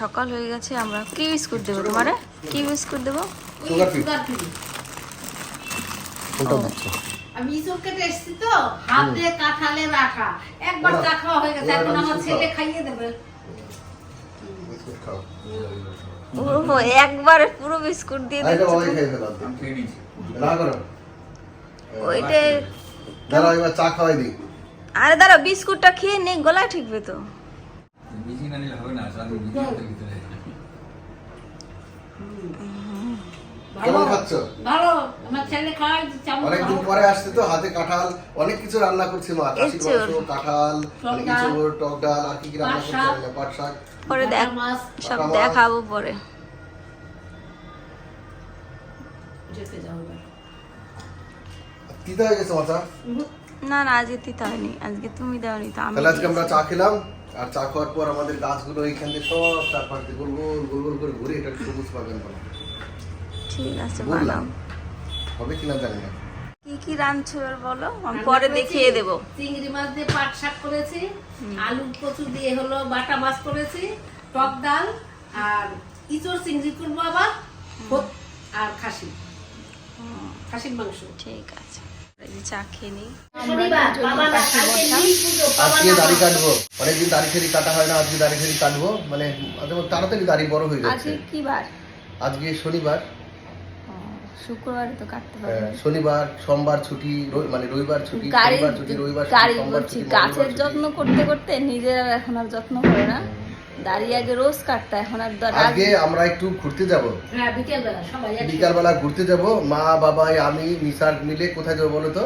সকাল হয়ে গেছে আমরা কি বিস্কুট দেবো তোমারে? কি বিস্কুট দেবো? আমি ইসব কেটে এসেছি তো হাতে একবার চা খাওয়া হয়ে গেছে এখন আমার ছেলে খাইয়ে দেবে। বিস্কুট খাও। পুরো বিস্কুট দিয়ে ওইটা দাঁড়া এবার চা খাওয়াই দিই। আরে দাঁড়া বিস্কুটটা খেয়ে নে গলায় ঠিকবে তো মিষ্টি না নিলে হবে না সারাদিন মিষ্টি খেতে খেতে কেমন খাচ্ছ? ভালো। আমার ছেলে খাওয়াই চামচ অনেকদিন পরে আসছে তো হাতে কাঁঠাল অনেক কিছু রান্না করছি মা খাসির মাংস কাঁঠাল টক ডাল। ইঁচড়, টক ডাল আর কি কি রান্না পাট করছি শাক। জানি না, পাট শাক। পরে দেখ সব দেখাবো পরে। যেতে যাও তিতা হয়ে গেছে মাথা? না না আজকে তিতা হয়নি আজকে তুমি দাওনি তো আমি তাহলে আজকে আমরা চা খেলাম। আর চা খাওয়ার পর আমাদের গাছগুলো এইখান থেকে সব চারপাশ দিয়ে গোল গোল গোল গোল করে ঘুরে এটা সবুজ বাগান বানাবো। ঠিক আছে বললাম। বানাও। হবে কিনা জানি না। কি কি রাঁধছো এবার বলো? আমি পরে দেখিয়ে দেবো। চিংড়ি মাছ দিয়ে পাট শাক করেছি আলু কচু দিয়ে হলো বাটা মাছ করেছি টক ডাল আর ইঁচড় চিংড়ি করব আবার আর খাসি। খাসির মাংস। ঠিক আছে। চা খেয়ে নিই। শনিবার বাবা না কালকে নীল পুজো বাবা আজকে দাড়ি কাটবো। অনেকদিন দাড়ি ফেরি কাটা হয় না আজকে দাড়ি ফেরি কাটবো। মানে তাড়াতাড়ি দাড়ি বড় হয়ে যাচ্ছে। আজকে কি বার? আজকে শনিবার। শুক্রবারে তো কাটতে পারবে শনিবার সোমবার ছুটি মানে রবিবার ছুটি শনিবার ছুটি রবিবার গাছের যত্ন করতে করতে নিজের এখন আর যত্ন করে না। দাঁড়িয়ে আগে রোজ কাটতে এখন আর আজকে আমরা একটু ঘুরতে যাব। হ্যাঁ সবাই। বিকালবেলা ঘুরতে যাব মা বাবা আমি নিসার মিলে কোথায় যাব বলো তো?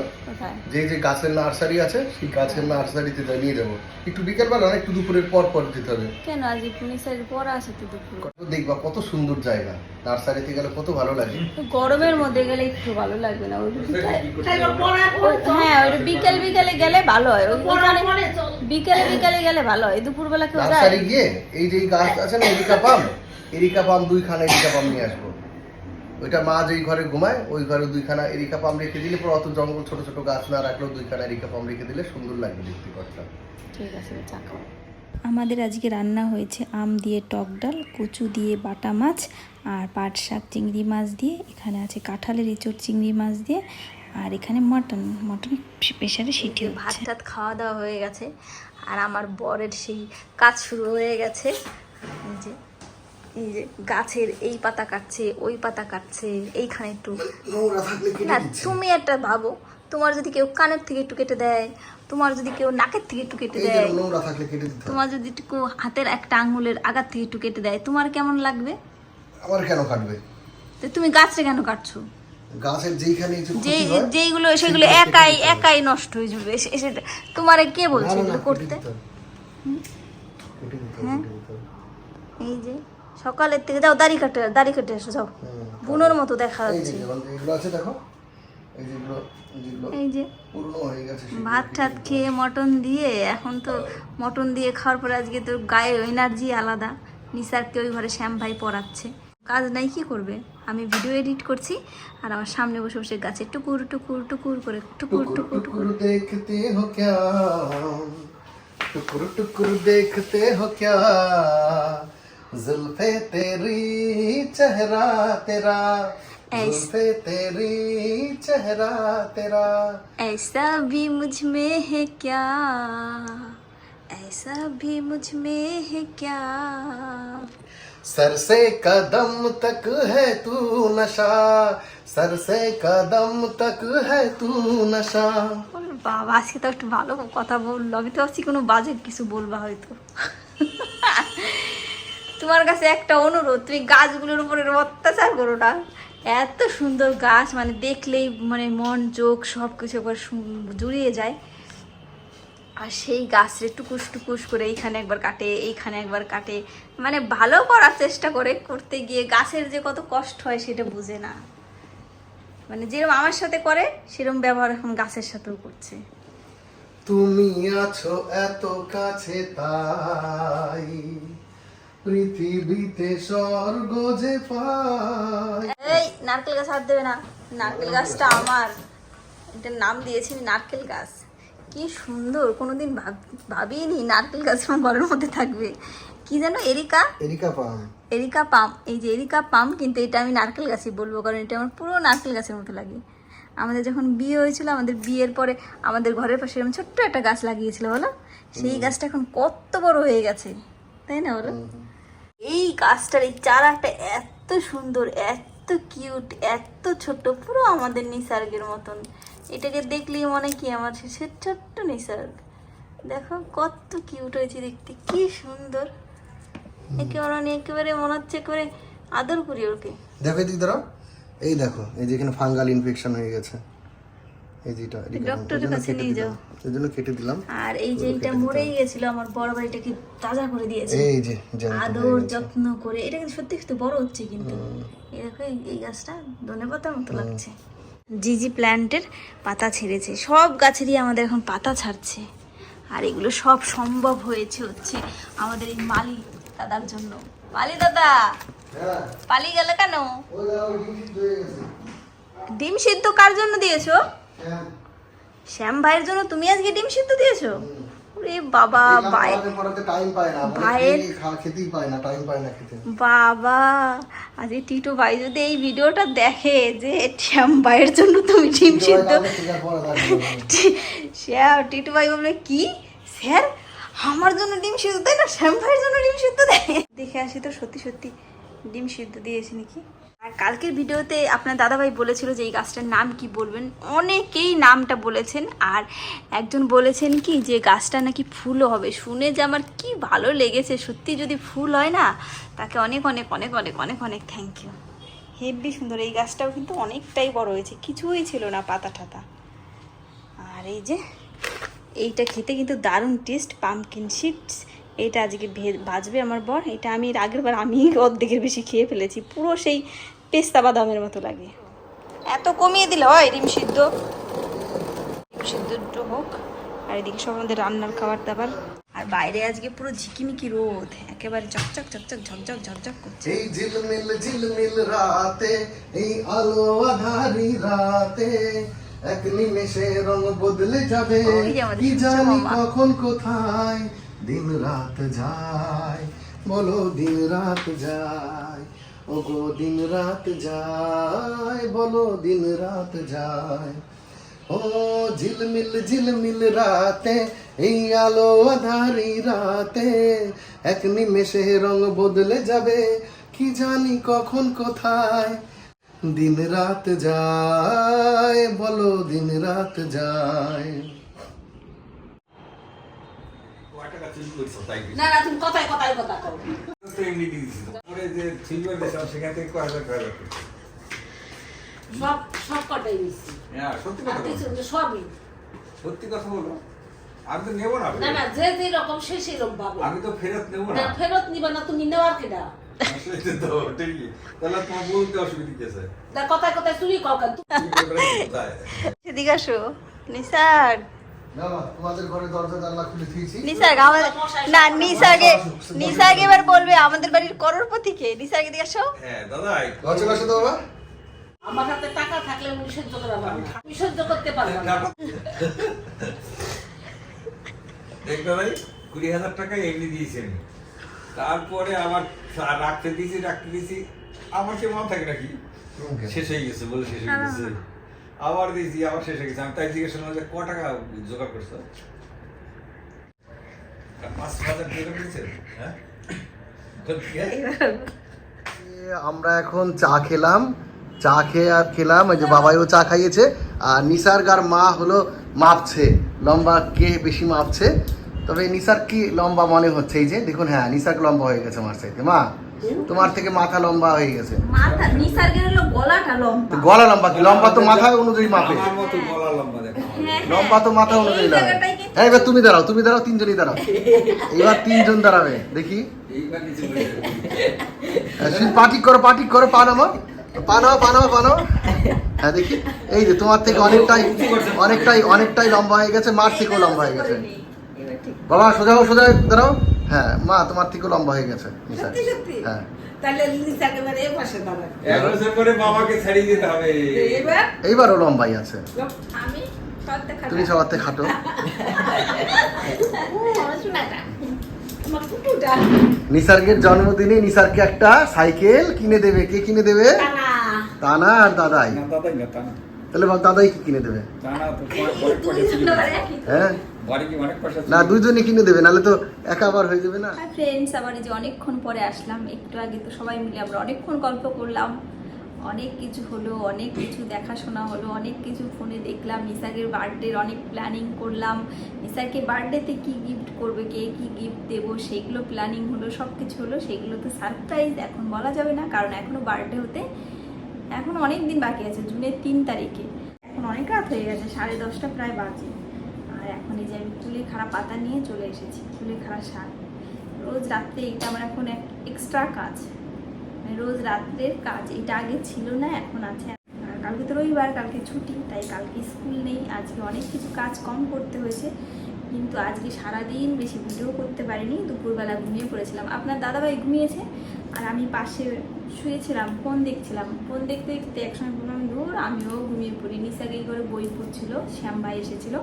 যে যে গাছের নার্সারি আছে সেই গাছের নার্সারিতে নিয়ে যাব। একটু বিকালবেলা না একটু দুপুরের পর পর যেতে হবে। কেন? আজকে পুলিশের পড়া আছে তো দুপুর। কত দেখবা কত সুন্দর জায়গা। নার্সারিতে গেলে কত ভালো লাগে। গরমের মধ্যে গেলে একটু ভালো লাগবে না? পরে হ্যাঁ ওই বিকেল বিকেলে গেলে ভালো হয়। ওখানে বিকেলে বিকেলে গেলে ভালো হয়। দুপুরবেলা কেউ যায়? গিয়ে এই যে গাছ আছে না এরিকা পাম? এরিকা পাম দুইখানা এরিকা পাম নিয়ে আসব। ওইটা মা যেই ঘরে ঘুমায় ওই ঘরে দুইখানা এরিকা পাম রেখে দিলে পুরো অত জঙ্গল ছোট ছোট গাছ না রাখলেও দুইখানা এরিকা পাম রেখে দিলে সুন্দর লাগবে দেখতে ঘরটা ঠিক আছে আমাদের আজকে রান্না হয়েছে আম দিয়ে টক ডাল কচু দিয়ে বাটা মাছ আর পাট শাক চিংড়ি মাছ দিয়ে এখানে আছে কাঁঠালের এঁচড় চিংড়ি মাছ দিয়ে আর এখানে মটন মটন প্রেশারে সিটি ভাত টাত খাওয়া দাওয়া হয়ে গেছে। আর আমার বরের সেই কাজ শুরু হয়ে গেছে। এই যে এই যে গাছের এই পাতা কাটছে ওই পাতা কাটছে এইখানে একটু না তুমি একটা ভাবো তোমার যদি কেউ কানের থেকে একটু কেটে দেয় তোমার যদি কেউ নাকের থেকে একটু কেটে দেয়। তোমার যদি একটু হাতের একটা আঙুলের আগার থেকে একটু কেটে দেয় তোমার কেমন লাগবে? আমার কেন কাটবে? তো তুমি গাছটা কেন কাটছো? গাছের যেইখানে হয়, যেইগুলো সেগুলো একাই একাই নষ্ট হয়ে যাবে। সেটা তোমারে কে বলছে এগুলো করতে? হ্যাঁ? এই যে সকালের থেকে যাও দাড়ি কাটে দাড়ি কেটে এসো যাও। বুনোর মতো দেখা যাচ্ছে। এগুলো আছে দেখো। এই যে হয়ে ভাত টাত খেয়ে মটন দিয়ে এখন তো মটন দিয়ে খাওয়ার পরে আজকে তো গায়ে এনার্জি আলাদা। নিসারকে ওই ঘরে শ্যাম ভাই পড়াচ্ছে। কাজ নাই কি করবে আমি ভিডিও এডিট করছি আর আমার সামনে বসে বসে গাছে টুকুর টুকুর টুকুর করে টুকুর टुकुर টুকুর टुकुर देखते हो क्या टुकुर टुकुर देखते हो क्या जुल्फे तेरी चेहरा तेरा जुल्फे तेरी चेहरा तेरा ऐसा भी मुझ में है क्या ऐसा भी मुझ में है क्या सर से कदम तक है तू नशा सर से कदम तक है तू नशा ওরে বাবা আজকে তো একটু ভালো কথা বললো আমি তো ভাবছি কোনো বাজে কিছু বলবা হয়তো তোমার কাছে একটা অনুরোধ তুমি গাছগুলোর উপরে অত্যাচার করো না এত সুন্দর গাছ মানে দেখলেই মানে মন চোখ সব কিছু একবার সু- জুড়িয়ে যায় আর সেই গাছের টুকুস টুকুস করে এইখানে একবার কাটে এইখানে একবার কাটে। মানে ভালো করার চেষ্টা করে করতে গিয়ে গাছের যে কত কষ্ট হয় সেটা বুঝে না। মানে যেরকম আমার সাথে করে সেরকম ব্যবহার এখন গাছের সাথেও করছে। তুমি আছো এত কাছে তাই পৃথিবীতে স্বর্গ যে পাই। এই নারকেল গাছ হাত দেবে না। নারকেল গাছটা আমার। এটার নাম দিয়েছি আমি নারকেল গাছ। কি সুন্দর কোনোদিন ভাব ভাবিনি নারকেল গাছ আমার ঘরের মধ্যে থাকবে। কি যেন areca? Areca palm. Areca palm এই যে এরিকা পাম কিন্তু এটা আমি নারকেল গাছই বলব কারণ এটা আমার পুরো নারকেল গাছের মতো লাগে। আমাদের যখন বিয়ে হয়েছিল আমাদের বিয়ের পরে আমাদের ঘরের পাশে এরকম ছোট্ট একটা গাছ লাগিয়েছিল বলো? সেই গাছটা এখন কত বড় হয়ে গেছে তাই না বলো? এই গাছটার এই চারাটা এত সুন্দর এত কিউট এত ছোট পুরো আমাদের নিসার্গের মতন। এটাকে দেখলেই মনে কি আমার সে ছোট্ট নিসার্গ। দেখো কত কিউট হয়েছে দেখতে, কি সুন্দর। একেবারে একেবারে মনে হচ্ছে একেবারে আদর করি ওকে। দেখো এদিক ধরো এই দেখো, এই যে এখানে ফাঙ্গাল ইনফেকশন হয়ে গেছে। এই যে এটা ডক্টরের কাছে নিয়ে। ওই জন্য কেটে দিলাম। আর এই যে এটা মরেই গেছিল আমার বড় বাড়িটাকে তাজা করে দিয়েছে। এই যে আদর যত্ন করে এটা কিন্তু সত্যি সত্যি বড় হচ্ছে কিন্তু। এই দেখো এই- গাছটা ধনে পাতার মতো লাগছে। জিজি প্ল্যান্টের পাতা ছেড়েছে। সব গাছেরই আমাদের এখন পাতা ছাড়ছে। আর এগুলো সব সম্ভব হয়েছে হচ্ছে আমাদের এই মালি দাদার জন্য। মালি দাদা হ্যাঁ। পালিয়ে গেল কেন? ডিম সিদ্ধ কার জন্য দিয়েছ? শ্যাম ভাইয়ের জন্য তুমি আজকে ডিম সিদ্ধ দিয়েছ? ওরে বাবা ভাই টাইম পায় না ভাইয়ের- খেতেই পায় না টাইম পায় না খেতে। বাবা আজ এই টিটু ভাই যদি এই ভিডিওটা দেখে যে শ্যাম ভাইয়ের জন্য তুমি ডিম সিদ্ধ শ্যাম টিটু ভাই বলবে কি? স্যার আমার জন্য ডিম সিদ্ধ দেয় না? শ্যাম ভাইয়ের জন্য ডিম সিদ্ধ দেয়? দেখে আসি তো সত্যি সত্যি ডিম সিদ্ধ দিয়েছে নাকি? আর কালকের ভিডিওতে আপনার দাদাভাই বলেছিল যে এই গাছটার নাম কি বলবেন? অনেকেই নামটা বলেছেন, আর একজন বলেছেন কি যে গাছটা নাকি ফুলও হবে। শুনে যে আমার কি ভালো লেগেছে, সত্যি যদি ফুল হয় না, তাকে অনেক অনেক অনেক অনেক অনেক অনেক থ্যাংক ইউ হেব্বি সুন্দর, এই গাছটাও কিন্তু অনেকটাই বড় হয়েছে, কিছুই ছিল না পাতা টাতা আর এই যে, এইটা খেতে কিন্তু দারুণ টেস্ট পামকিন শিপস এইটা আজকে ভে- ভাজবে আমার বর এটা আমি এর আগের বার আমি অর্ধেকের বেশি খেয়ে ফেলেছি পুরো সেই পেস্তা বাদামের মতো লাগে। এত কমিয়ে দিলে হয় ডিম সিদ্ধ। ডিম সিদ্ধ একটু হোক আর এদিকে সব আমাদের রান্নার খাবার দাবার। আর বাইরে আজকে পুরো ঝিকিমিকি রোদ একেবারে চকচক চকচক ঝকঝক ঝকঝক করছে। এই ঝিলমিল ঝিলমিল রাতে এই আলো আধারি রাতে এক নিমেষে রং বদলে যাবে। কি জানি কখন কোথায় দিন রাত যায়, বলো দিন রাত যায় ও গো দিন রাত যায়, বলো দিন রাত যায়। ও ঝিলমিল ঝিলমিল রাতে, এই আলো আধারি রাতে, এক নিমেষে রং বদলে যাবে, কি জানি কখন কোথায়। দিন রাত যায়, বলো দিন রাত যায়। কয়টাকা চুরি তাই না না তুমি কথায় কথায় কথা কও। তো এমনি দিয়ে পরে যে সিলভার দিয়েছিলাম সেখান থেকে কয় হাজার কয় সব সব কটাই মিশছি হ্যাঁ, সত্যি কথা বলো। সবই। সত্যি কথা বলো। আমি তো নেব না। না না যে যে রকম সে সেই রকম পাবে। আমি তো ফেরত নেব না। না ফেরত নিবা না তুমি নেওয়ার কেডা? সেটা তো ঠিকই তাহলে তোমার বলতে অসুবিধা কি আছে? না কথায় কথায় চুরি কও কেন? কি করবে কোথায় এদিকে আসো। নিসার। আমাদের বাড়ির করোড়পতি কে এদিকে আসো। হ্যাঁ বাবা। আমার হাতে টাকা থাকলে উনি সহ্য করা পারব আমি সহ্য করতে পারব না। দেখ দাদাই কুড়ি হাজার টাকা এমনি দিয়েছি আমি তারপরে আবার রাখতে দিয়েছি রাখতে দিয়েছি। আমার সে মনে থাকে নাকি? শেষ হয়ে গেছে বলে শেষ হয়ে গেছে। আবার দিয়েছি, আবার শেষ হয়ে গেছে। আমি তাই জিজ্ঞেস করলাম যে, ক টাকা জোগাড় করছ? পাঁচ হাজার জোগাড় হ্যাঁ? আমরা এখন চা খেলাম। চা খেয়ে আর খেলাম, ওই যে বাবাইও চা খাইয়েছে, আর নিসার্গার মা হলো মাপছে, লম্বা কে বেশি মাপছে? তবে নিসার কি লম্বা মনে হচ্ছে, এই যে দেখুন হ্যাঁ নিসার্গ লম্বা হয়ে গেছে আমার চাইতে, মা। তোমার থেকে মাথা লম্বা হয়ে গেছে। মাথা নিসার্গের হলো গলাটা লম্বা। তো গলা লম্বা কি? লম্বা তো মাথা অনুযায়ী মাপে। আমার মতো গলা লম্বা দেখো। লম্বা তো মাথা অনুযায়ী লাগে হ্যাঁ এবার তুমি দাঁড়াও তুমি দাঁড়াও তিনজনই দাঁড়াও। এবার তিনজন দাঁড়াবে দেখি। বসে পাটিক করো পাটিক করো পা নামো পা নামো পা নামো পা নামো হ্যাঁ দেখি। এই যে তোমার থেকে অনেকটাই অনেকটাই অনেকটাই লম্বা হয়ে গেছে মার থেকেও লম্বা হয়ে গেছে। বাবা সোজা সোজা দাঁড়াও। হ্যাঁ মা তোমার থেকেও লম্বা হয়ে গেছে হ্যাঁ। তাহলে লিসা একেবারে এ পাশে দাঁড়ায় এক বছর পরে মামাকে ছাড়িয়ে দিতে হবে। এবার? এইবারও লম্বাই আছে। আমি তুমি সবার থেকে খাটো নিসার্গের জন্মদিনে নিসারকে একটা সাইকেল কিনে দেবে। কে কিনে দেবে? টানা তানা আর দাদাই। তাহলে দাদাই কি কিনে দেবে? হ্যাঁ। না দুজনে কিনে দেবে নাহলে তো একা আবার হয়ে যাবে না। ফ্রেন্ডস আবার এই যে অনেকক্ষণ পরে আসলাম একটু আগে তো সবাই মিলে আমরা অনেকক্ষণ গল্প করলাম। অনেক কিছু হলো অনেক কিছু দেখাশোনা হলো অনেক কিছু ফোনে দেখলাম নিসাকের বার্থডের অনেক প্ল্যানিং করলাম। নিসারকে বার্থডেতে কি গিফট করবে কে কি গিফট দেবো সেগুলো প্ল্যানিং হলো সব কিছু হলো সেগুলো তো সারপ্রাইজ এখন বলা যাবে না কারণ এখনও বার্থডে হতে এখন অনেক দিন বাকি আছে জুনের তিন তারিখে। এখন অনেক রাত হয়ে গেছে সাড়ে দশটা প্রায় বাজে। আর এখন এই যে আমি তুলে খারাপ পাতা নিয়ে চলে এসেছি তুলে খারাপ শাক। রোজ রাত্রে এটা আমার এখন এক এক্সট্রা কাজ। মানে রোজ রাত্রের কাজ এটা আগে ছিল না, এখন আছে। কালকে তো রবিবার, কালকে ছুটি, তাই কালকে স্কুল নেই, আজকে অনেক কিছু কাজ কম করতে হয়েছে। কিন্তু আজকে সারাদিন বেশি ভিডিও করতে পারিনি, দুপুরবেলা ঘুমিয়ে পড়েছিলাম। আপনার দাদাভাই ঘুমিয়েছে? আর আমি পাশে শুয়েছিলাম, ফোন দেখছিলাম। ফোন দেখতে দেখতে একসময় বললাম, ধর, আমিও ঘুমিয়ে পড়ি। নিশাকে করে বই পড়ছিল, শ্যাম ভাই এসেছিল।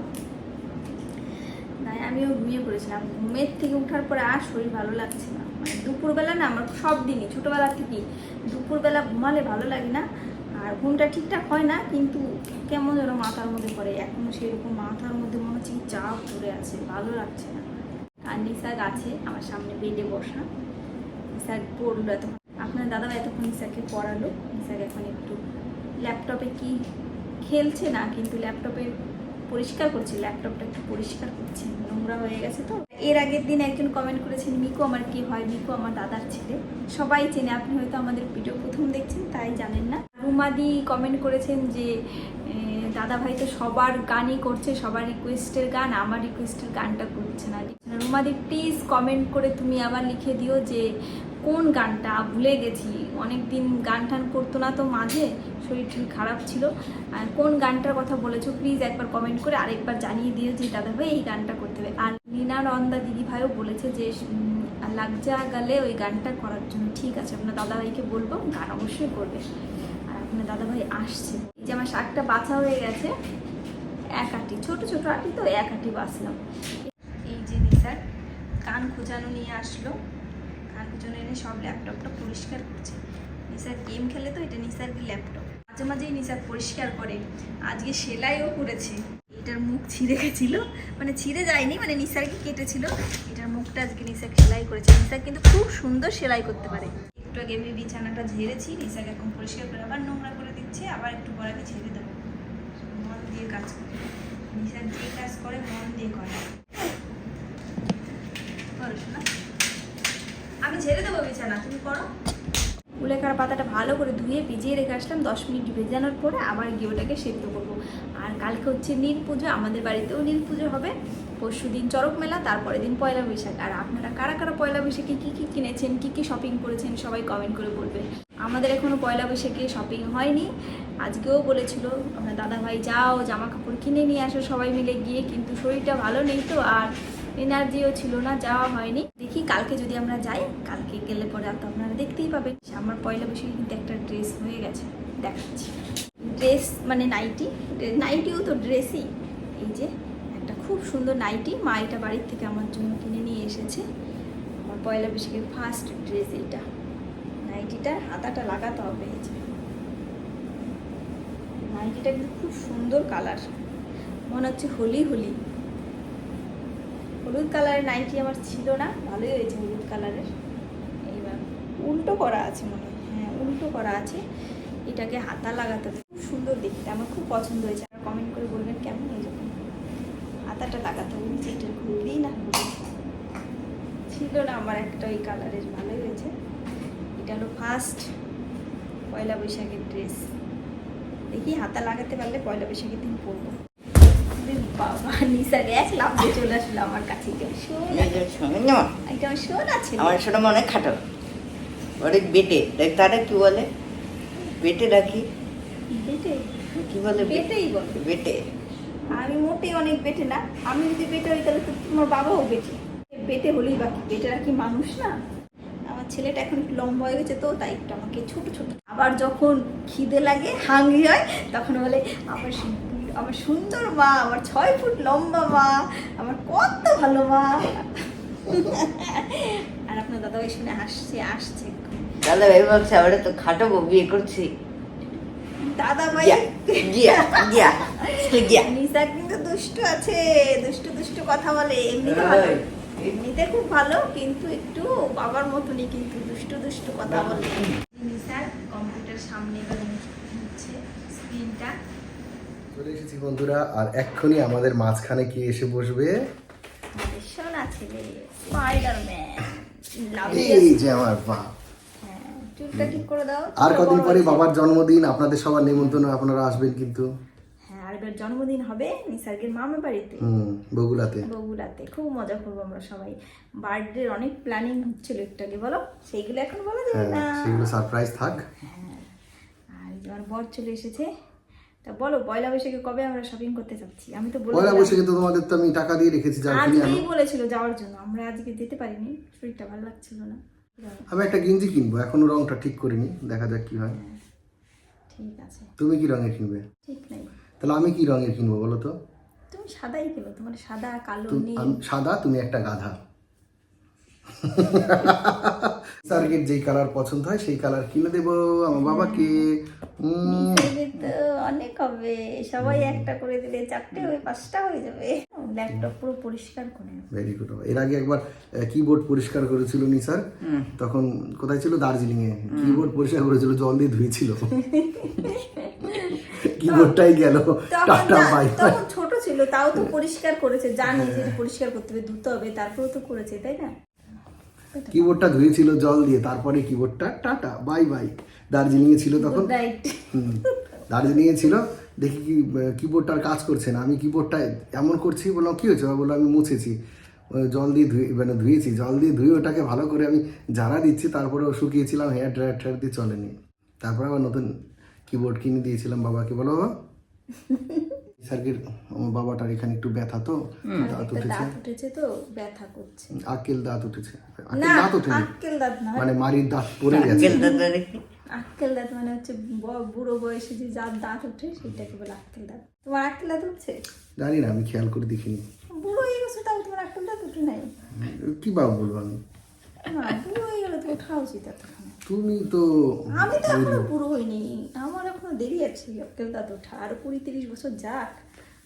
তাই আমিও ঘুমিয়ে পড়েছিলাম। ঘুমের থেকে ওঠার পরে আর শরীর ভালো লাগছে না। মানে দুপুরবেলা না আমার সব দিনই, ছোটোবেলা থেকেই দুপুরবেলা ঘুমালে ভালো লাগে না। আর ঘুমটা ঠিকঠাক হয় না, কিন্তু কেমন যেন মাথার মধ্যে পড়ে। এখনও সেরকম মাথার মধ্যে মনে হচ্ছে কি চাপ পড়ে আছে, ভালো লাগছে না। আর নিশাক আছে আমার সামনে বেডে বসা। নিশাক পড়ল এতক্ষণ। আপনার দাদা এতক্ষণ নিশাকে পড়ালো। নিশাক এখন একটু ল্যাপটপে কি খেলছে না, কিন্তু ল্যাপটপে পরিষ্কার করছি ল্যাপটপটা একটু পরিষ্কার করছি, নোংরা হয়ে গেছে তো। এর আগের দিন একজন কমেন্ট করেছেন, মিকু, আমার কি হয়? মিকু আমার দাদার ছেলে। সবাই চেনে, আপনি হয়তো আমাদের ভিডিও প্রথম দেখছেন, তাই জানেন না। রুমাদি কমেন্ট করেছেন যে দাদা ভাই তো সবার গানই করছে, সবার রিকোয়েস্টের গান, আমার রিকোয়েস্টের গানটা করছে না। রুমাদি প্লিজ কমেন্ট করে তুমি আবার লিখে দিও যে কোন গানটা ভুলে গেছি। অনেক দিন গান টান করতো না তো মাঝে, শরীর ঠিক খারাপ ছিল। আর কোন গানটার কথা বলেছ প্লিজ একবার কমেন্ট করে আরেকবার জানিয়ে দিও যে দাদা ভাই এই গানটা করতে হবে আর লীনা নন্দা দিদি ভাইও বলেছে যে লাগজা গালে ওই গানটা করার জন্য। ঠিক আছে আপনার দাদা ভাইকে বলব, গান অবশ্যই করবে। আর আপনার দাদা ভাই আসছে। যে আমার শাকটা বাছা হয়ে গেছে, এক আটি, ছোট ছোট আটি তো এক আটি বাছলাম। এই যে নিসার, কান খোঁজানো নিয়ে আসলো। কান খোঁজানো এনে সব ল্যাপটপটা পরিষ্কার করছে। নিসার গেম খেলে তো এটা নিসার ল্যাপটপ। মাঝে মাঝেই নিসার পরিষ্কার করে, আজকে সেলাইও করেছে। এটার মুখ ছিঁড়ে গেছিল মানে ছিঁড়ে যায়নি মানে নিসারকে কেটেছিল। এটার মুখটা আজকে নিসার সেলাই করেছে। নিসার কিন্তু খুব সুন্দর সেলাই করতে পারে। একটু আগে আমি বিছানাটা ঝেড়েছি নিসাকে এখন পরিষ্কার করে আবার নোংরা করে দিচ্ছে আবার একটু পরে আমি ছেড়ে দেবো। মন দিয়ে কাজ করে। নিসার যে কাজ করে, মন দিয়ে করে। আমি ঝেড়ে দেবো বিছানা, তুমি করো। কুলেখার পাতাটা ভালো করে ধুয়ে ভিজিয়ে রেখে আসলাম, দশ মিনিট ভেজানোর পরে আবার গিয়ে ওটাকে সেদ্ধ করব। আর কালকে হচ্ছে নীল পুজো, আমাদের বাড়িতেও নীল পুজো হবে। পরশু দিন চড়ক মেলা তারপরে দিন পয়লা বৈশাখ। আর আপনারা কারা কারা পয়লা বৈশাখে কী কী কিনেছেন, কী কী শপিং করেছেন, সবাই কমেন্ট করে বলবেন। আমাদের এখনও পয়লা বৈশাখে শপিং হয়নি। আজকেও বলেছিল আপনার দাদা ভাই যাও জামা কাপড় কিনে নিয়ে আসো সবাই মিলে গিয়ে। কিন্তু শরীরটা ভালো নেই তো, আর এনার্জিও ছিল না, যাওয়া হয়নি। দেখি কালকে যদি আমরা যাই, কালকে গেলে পরে আর তো আপনারা দেখতেই পাবেন। আমার পয়লা বৈশাখে কিন্তু একটা ড্রেস হয়ে গেছে, দেখাচ্ছি। ড্রেস মানে নাইটি নাইটিও তো ড্রেসই এই যে, একটা খুব সুন্দর নাইটি মা এটা বাড়ির থেকে আমার জন্য কিনে নিয়ে এসেছে। আমার পয়লা বৈশাখের ফার্স্ট ড্রেস এইটা নাইটিটার হাতাটা লাগাতে হবে এই যে। নাইটিটা কিন্তু খুব সুন্দর কালার। মনে হচ্ছে হোলি হোলি। হলুদ কালারের নাইটি আমার ছিল না, ভালোই হয়েছে হলুদ কালারের। এইবার উল্টো করা আছে মনে হয়। হ্যাঁ উল্টো করা আছে। এটাকে হাতা লাগাতে হবে। খুব সুন্দর দেখতে, আমার খুব পছন্দ হয়েছে। আর কমেন্ট করে বলবেন কেমন হয়েছে। হাতাটা লাগাতে হবে নিচে এটা খুললেই না। ছিল না আমার একটা ওই কালারের, ভালোই হয়েছে। এটা হলো ফার্স্ট পয়লা বৈশাখের ড্রেস দেখি হাতা লাগাতে পারলে পয়লা বৈশাখের দিন পরবো। বাবা নিসা লাভ দিয়ে চলে আসলো আমার কাছে। এটা আমার ছিল। খাটো। ওরে বেটে তারা কি বলে? বেটে রাখি বেটে? কি বলে বেটেই বলে। বেটে। আমি মোটেই অনেক বেটে না। আমি যদি বেটে হই তাহলে তো তোমার বাবাও বেটে। বেটে হলেই বাকি। বেটেরা কি মানুষ না? আমার ছেলেটা এখন একটু লম্বা হয়ে গেছে তো তাই একটু আমাকে ছোট ছোট আবার যখন খিদে লাগে হাঙ্গি হয় তখন বলে আমার আমার সুন্দর মা আমার ছয় ফুট লম্বা মা আমার কত ভালো মা। আর আপনার দাদাভাই শুনে হাসছে আসছে দাদা ভাই বলছে আমরা তো খাটাবো বিয়ে করছি। দাদাভাই গিয়া গিয়া গিয়া গিয়া। নিসা কিন্তু দুষ্টু আছে দুষ্টু দুষ্টু কথা বলে এমনিতে ভালো। ওই। এমনিতে খুব ভালো কিন্তু একটু বাবার মতনই কিন্তু দুষ্টু দুষ্টু কথা বলে। নিসার কম্পিউটার সামনে এবার হচ্ছে স্ক্রিনটা। চলে এসেছি বন্ধুরা আর এক্ষুনি আমাদের মাঝখানে কি এসে বসবে? সোনা ছেলে স্পাইডারম্যান এই যে আমার বাপ। হ্যাঁ চুলটা ঠিক করে দাও আর কদিন পরে বাবার জন্মদিন আপনাদের সবার নিমন্ত্রণ আপনারা আসবেন কিন্তু। এবার জন্মদিন হবে নিসার্গের মামা বাড়িতে। হুম বগুলাতে বগুড়াতে। খুব মজা করব আমরা সবাই। বার্থডে অনেক প্ল্যানিং হচ্ছিল একটু আগে বলো? সেইগুলো এখন বলা যাবে হ্যাঁ না। সেগুলো সারপ্রাইজ থাক। আর আমার বর চলে এসেছে। তা বলো পয়লা বৈশাখে কবে আমরা শপিং করতে যাচ্ছি? আমি তো পয়লা বলে বৈশাখে তো তোমাদের তো আমি টাকা দিয়ে রেখেছি যাও কিনে আজকেই বলেছিল যাওয়ার জন্য। আমরা আজকে যেতে পারিনি শরীরটা ভালো লাগছিল না। আমি একটা গেঞ্জি কিনবো এখনও রংটা ঠিক করিনি দেখা যাক কি হয় ঠিক আছে। তুমি কি রঙের কিনবে? ঠিক নাই। তাহলে আমি কি রঙের কিনবো বলো তো? তুমি সাদাই কেন? তোমার সাদা কালো তুমি- সাদা তুমি একটা গাধা। টার্গেট যেই কালার পছন্দ হয় সেই কালার কিনে দেবো আমার বাবাকে। অনেক হবে। সবাই একটা করে দিলে চারটে হয়ে পাঁচটা হয়ে যাবে। ল্যাপটপ পুরো পরিষ্কার করে ভেরি গুড এর আগে একবার কিবোর্ড পরিষ্কার করেছিল নি স্যার তখন কোথায় ছিল? দার্জিলিং এ কিবোর্ড পরিষ্কার করেছিল জল দিয়ে ধুয়েছিল। কিবোর্ডটাই গেল? টাটা বাই তখন ছোট ছিল তাও তো পরিষ্কার করেছে। জানি যে পরিষ্কার করতে হবে ধুতে হবে তারপরেও তো করেছে তাই না? কিবোর্ডটা ধুয়েছিল জল দিয়ে তারপরে কিবোর্ডটা টাটা বাই বাই দার্জিলিং এ ছিল তখন। গুড নাইট হুম, দার্জিলিং এ ছিল দেখি কি কিবোর্ডটা আর কাজ করছে না। আমি কিবোর্ডটা এমন করছি বললাম কি হয়েছে? বলল আমি মুছেছি। জল দিয়ে ধুয়ে মানে ধুয়েছি জল দিয়ে ধুয়ে ওটাকে ভালো করে আমি ঝাড়া দিচ্ছি তারপরে শুকিয়েছিলাম হেয়ার ড্রায়ার ট্রায়ার দিয়ে চলেনি। তারপরে আবার নতুন কিবোর্ড কিনে দিয়েছিলাম বাবাকে। বলো বাবা। স্যারকের আমার বাবাটার এখানে একটু ব্যথা তো। দাঁত উঠেছে। দাঁত উঠেছে তো ব্যথা করছে। আকেল দাঁত উঠেছে। আকেল দাঁত আক্কেল দাঁত না মানে মারির দাঁত পড়ে গেছে। দাদা দেখি আক্কেল দাঁত মানে হচ্ছে বুড়ো বয়সে যে যার দাঁত ওঠে সেটাকে বলে আক্কেল দাঁত। তোমার আক্কেল দাঁত উঠছে? জানি না আমি খেয়াল করে দেখিনি। বুড়ো হয়ে গেছে তাও তোমার আক্কেল দাঁত উঠে নাই? কি বাবা বলব আমি? বুড়ো হয়ে গেলে তো ওঠা উচিত এতক্ষণে। তুমি তো আমি তো এখনও বুড়ো হইনি। আমার এখনও দেরি আছে আক্কেল দাঁত ওঠা। আর কুড়ি তিরিশ বছর যাক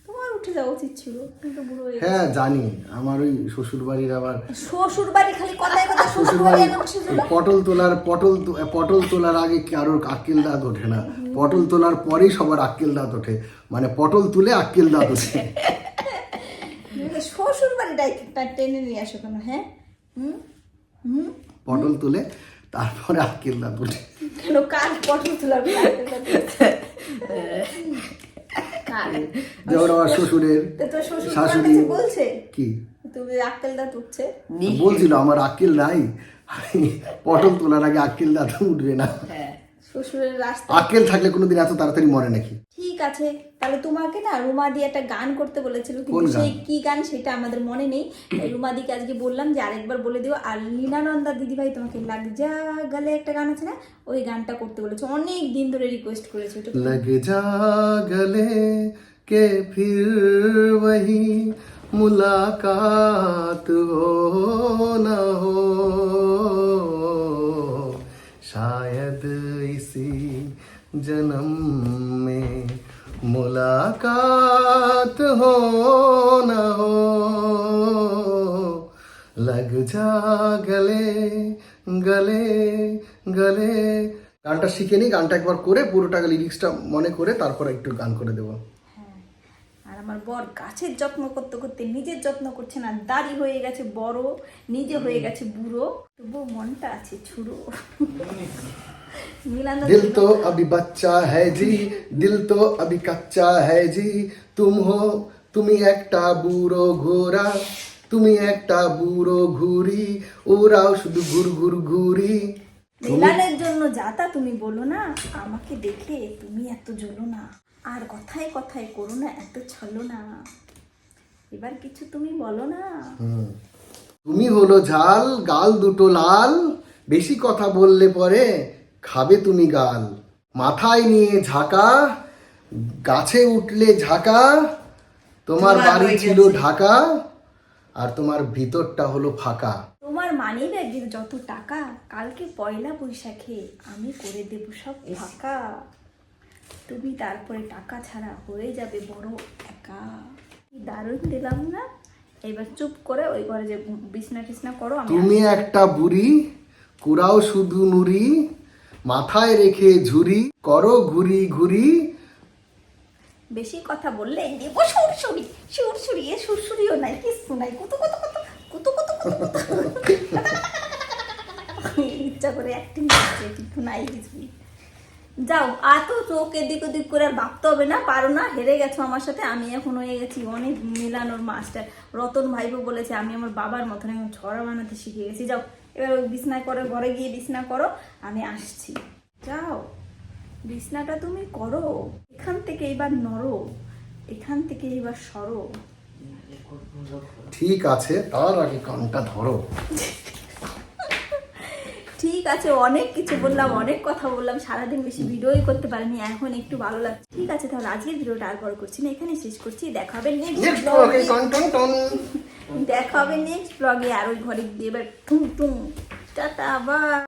তোমার উঠে যাওয়া উচিত ছিল কিন্তু বুড়ো হয়ে হ্যাঁ জানি। আমার ওই শ্বশুর বাড়ির আবার শ্বশুর বাড়ি খালি কথায় কথা শ্বশুর বাড়ি পটল তোলার পটল তো- পটল তোলার আগে কারোর আক্কেল দাঁত ওঠে না? পটল তোলার পরেই সবার আক্কেল দাঁত ওঠে। মানে পটল তুলে আক্কেল দাঁত ওঠে। শ্বশুর বাড়িটাই টেনে নিয়ে আসো কেন হ্যাঁ? হুম? হুম? পটল তুলে তারপরে আক্কেল না ওঠে কেন কার পটল তোলার আমার শ্বশুরের তো শাশুড়ি বলছে? কি? তুমি আক্কেলদা বলছিল আমার আক্কেল নাই। পটল তোলার আগে আক্কেলদা দাঁত উঠবে না। শ্বশুরের রাস্তা আকেল থাকলে কোনোদিন এত তাড়াতাড়ি মরে নাকি? ঠিক আছে তাহলে তোমাকে না রুমা দি একটা গান করতে বলেছিল কিন্তু সেই কি গান সেটা আমাদের মনে নেই। রুমা দিকে আজকে বললাম যে আরেকবার বলে দিও। আর লীনানন্দা দিদি ভাই তোমাকে লাগ যা গালে একটা গান আছে না ওই গানটা করতে বলেছে। অনেক দিন ধরে রিকোয়েস্ট করেছে লাগে যা গলে কে ফির ওহি মুলাকাত হো না হো। शायद इसी जन्म में मुलाकात हो न हो लग जा गले गले गले গানটা শিখে নি গানটা একবার করে পুরোটা লিরিক্সটা মনে করে তারপর একটু গান করে দেবো হ্যাঁ আর আমার বর গাছের যত্ন করতে করতে নিজের যত্ন করছে না দাড়ি হয়ে গেছে বড় নিজে হয়ে গেছে বুড়ো তবুও মনটা আছে ছুড়ো মিলান दिल तो अभी बच्चा है जी दिल तो अभी कच्चा है जी तुम हो তুমি একটা বুড়ো ঘোড়া তুমি একটা বুড়ো ঘুরি ওরাও শুধু ঘুর ঘুর ঘুরি মিলানের জন্য যাতা তুমি বলো না আমাকে দেখে তুমি এত জ্বলো না আর কথায় কথায় করো না এত ছলো না। এবার কিছু তুমি বলো না। তুমি হলো ঝাল গাল দুটো লাল বেশি কথা বললে পরে খাবে তুমি গাল। মাথায় নিয়ে ঝাঁকা গাছে উঠলে ঝাঁকা তোমার তোমার বাড়ি ছিল ঢাকা আর তোমার ভিতরটা হলো ফাঁকা। তোমার মানি ব্যাগের যত টাকা কালকে পয়লা বৈশাখে আমি করে দেব সব ফাঁকা। তুমি তারপরে টাকা ছাড়া হয়ে যাবে বড় একা। দারুণ দিলাম না? এবার চুপ করে ওই ঘরে যে বিছনা টিছনা করো আমি তুমি একটা বুড়ি কুড়াও শুধু নুরি মাথায় রেখে ঝুরি করো ঘুরি ঘুরি। বেশি কথা বললে দেব সুরসুরি সুরসুরি এ সুরসুরিও নাই কিছু নাই। কত কত কত কত কত কত কত। ইচ্ছা করে অ্যাক্টিং করছে কিন্তু নাই কিছুই। যাও, আর তো চোখ এদিক ওদিক করে আর ভাবতে হবে না, পারো না, হেরে গেছো আমার সাথে, আমি এখন হয়ে গেছি, অনেক মিলানোর মাস্টার। রতন ভাইবো বলেছে, আমি আমার বাবার মতন এখন ছড়া বানাতে শিখে গেছি। যাও, এবার ওই বিছনা করো, ঘরে গিয়ে বিছনা করো, আমি আসছি। যাও, বিছনাটা তুমি করো, এখান থেকে এবার নড়ো, এখান থেকে এবার সরো। ঠিক আছে, তার আগে কানটা ধরো। ঠিক আছে অনেক কিছু বললাম অনেক কথা বললাম সারাদিন বেশি ভিডিওই করতে পারিনি এখন একটু ভালো লাগছে। ঠিক আছে তাহলে আজকের ভিডিওটা আর বড় করছি না এখানে শেষ করছি। দেখা হবে নেক্সট ব্লগে দেখা হবে নেক্সট ব্লগে আর ওই ঘরে গিয়ে এবার টুম টুম টাটা আবার